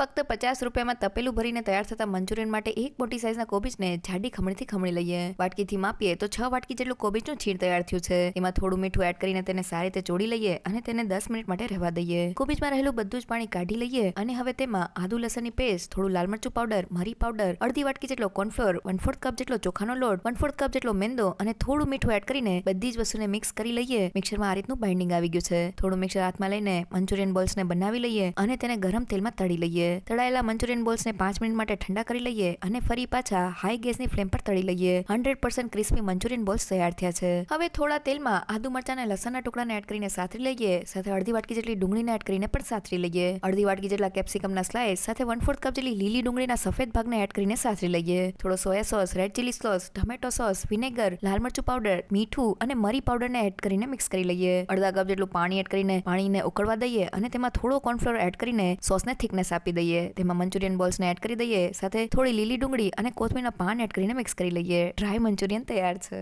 ફક્ત પચાસ રૂપિયામાં તપેલું ભરીને તૈયાર થતા મંચુરિયન માટે એક મોટી સાઇઝના કોબીજને જાડી ખમણીથી ખમણી લઈએ. વાટકીથી માપીએ તો છ વાટકી જેટલું કોબીજનું છીણ તૈયાર થયું છે. એમાં થોડું મીઠું એડ કરીને તેને સારી રીતે ચોડી લઈએ અને તેને દસ મિનિટ માટે રહેવા દઈએ. કોબીજમાં રહેલું બધું જ પાણી કાઢી લઈએ અને હવે તેમાં આદુ લસણની પેસ્ટ થોડું લાલ મરચું પાવડર મરી પાવડર અડધી વાટકી જેટલો કોર્નફ્લોર વન ફોર્થ કપ જેટલો ચોખાનો લોટ વન ફોર્થ કપ જેટલો મેંદો અને થોડું મીઠું એડ કરીને બધી જ વસ્તુને મિક્સ કરી લઈએ. મિક્સરમાં આ રીતનું બાઇન્ડિંગ આવી ગયું છે. થોડું મિક્સર હાથમાં લઈને મંચુરિયન બોલ્સને બનાવી લઈએ અને તેને ગરમ તેલમાં તળી લઈએ. તળાયેલા મંચુરિયન બોલ્સને પાંચ મિનિટ માટે ઠંડા કરી લઈએ અને ફરી પાછા હાઈ ગેસની ફ્લેમ પર તળી લઈએ. Hundred percent crispy manchurian balls તૈયાર થયા છે. હવે થોડા તેલમાં આદુ મરચાં અને લસણના ટુકડાને એડ કરીને સાતરી લઈએ, સાથે અડધી વાટકી જેટલી ડુંગળીને એડ કરીને પણ સાતરી લઈએ. અડધી વાટકી જેટલા કેપ્સિકમના સ્લાઇસ સાથે વન ફોર્થ કપ જેટલી લીલી ડુંગળીના સફેદ ભાગને એડ કરીને સાતરી લઈએ. થોડો soya sauce red chilli sauce tomato sauce vinegar લાલ મરચું પાવડર મીઠું અને મરી પાવડરને એડ કરીને મિક્સ કરી લઈએ. અડધા કપ જેટલું પાણી એડ કરીને પાણીને ઉકળવા દઈએ અને તેમાં થોડો કોર્નફ્લોર એડ કરીને સોસને થિકનેસ આપી દઈએ. તેમાં મંચુરિયન બોલ્સને એડ કરી દઈએ, સાથે થોડી લીલી ડુંગળી અને કોથમીરના પાન એડ કરીને મિક્સ કરી લઈએ. ડ્રાય મંચુરિયન તૈયાર છે.